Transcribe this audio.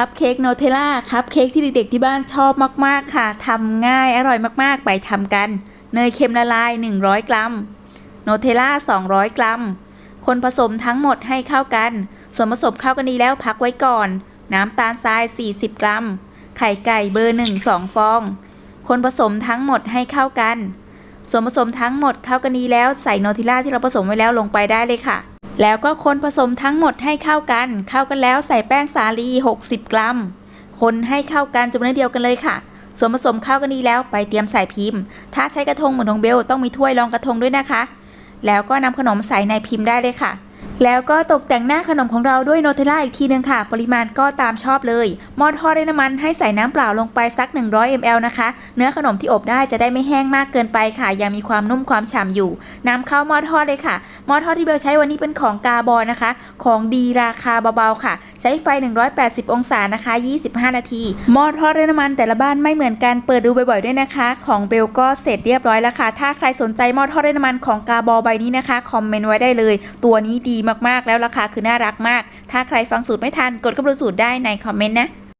คัพเค้กโนเทล่าคัพเค้กที่เด็กๆที่บ้านชอบมากๆค่ะทำง่ายอร่อยมากๆ ไปทำกัน เนยเค็มละลาย 100 กรัม โนเทล่า 200 กรัม คนผสมทั้งหมดให้เข้ากัน ส่วนผสมเข้ากันดีแล้วพักไว้ก่อน น้ำตาลทราย 40 กรัม ไข่ไก่เบอร์ 1 2 ฟอง คนผสมทั้งหมดให้เข้ากัน ส่วนผสมทั้งหมดเข้ากันดีแล้วใส่โนเทล่าที่เราผสมไว้แล้วลงไปได้เลยค่ะ แล้วก็คนผสมทั้งหมดให้เข้ากัน เข้ากันแล้วใส่แป้งสาลี 60 กรัม คนให้เข้ากันจำนวนเดียวกันเลยค่ะส่วนผสมเข้ากันดีแล้วไปเตรียมใส่พิมพ์ ถ้าใช้กระทงเหมือนของเบลต้องมีถ้วยรองกระทงด้วยนะคะ แล้วก็นำขนมใส่ในพิมพ์ได้เลยค่ะ แล้วก็ตกแต่งหน้าขนมของเราด้วยโนเทล่าอีกทีนึงค่ะ ปริมาณก็ตามชอบเลยหม้อทอดด้วยน้ำมันให้ใส่น้ำเปล่าลงไปสัก 100 ml นะคะ เนื้อขนมที่อบได้จะได้ไม่แห้งมากเกินไปค่ะ ยังมีความนุ่มความฉ่ำอยู่นำเข้าหม้อทอดเลยค่ะหม้อทอดที่เบลใช้วันนี้เป็นของกาบอนะคะ ของดีราคาเบาๆค่ะ ใช้ไฟ 180 องศานะคะ 25 นาทีหม้อทอดด้วยน้ำมันแต่ละบ้านไม่เหมือนกันเปิดดูบ่อยๆด้วยนะคะ ของเบลก็เสร็จเรียบร้อยแล้วค่ะถ้าใครสนใจหม้อทอดด้วยน้ำมันของกาบอใบนี้นะคะคอมเมนต์ไว้ได้เลย ตัวนี้ดีมากๆ แล้วราคาคือน่ารักมาก ถ้าใครฟังสูตรไม่ทันกดกระดูสูตรได้ในคอมเมนต์นะ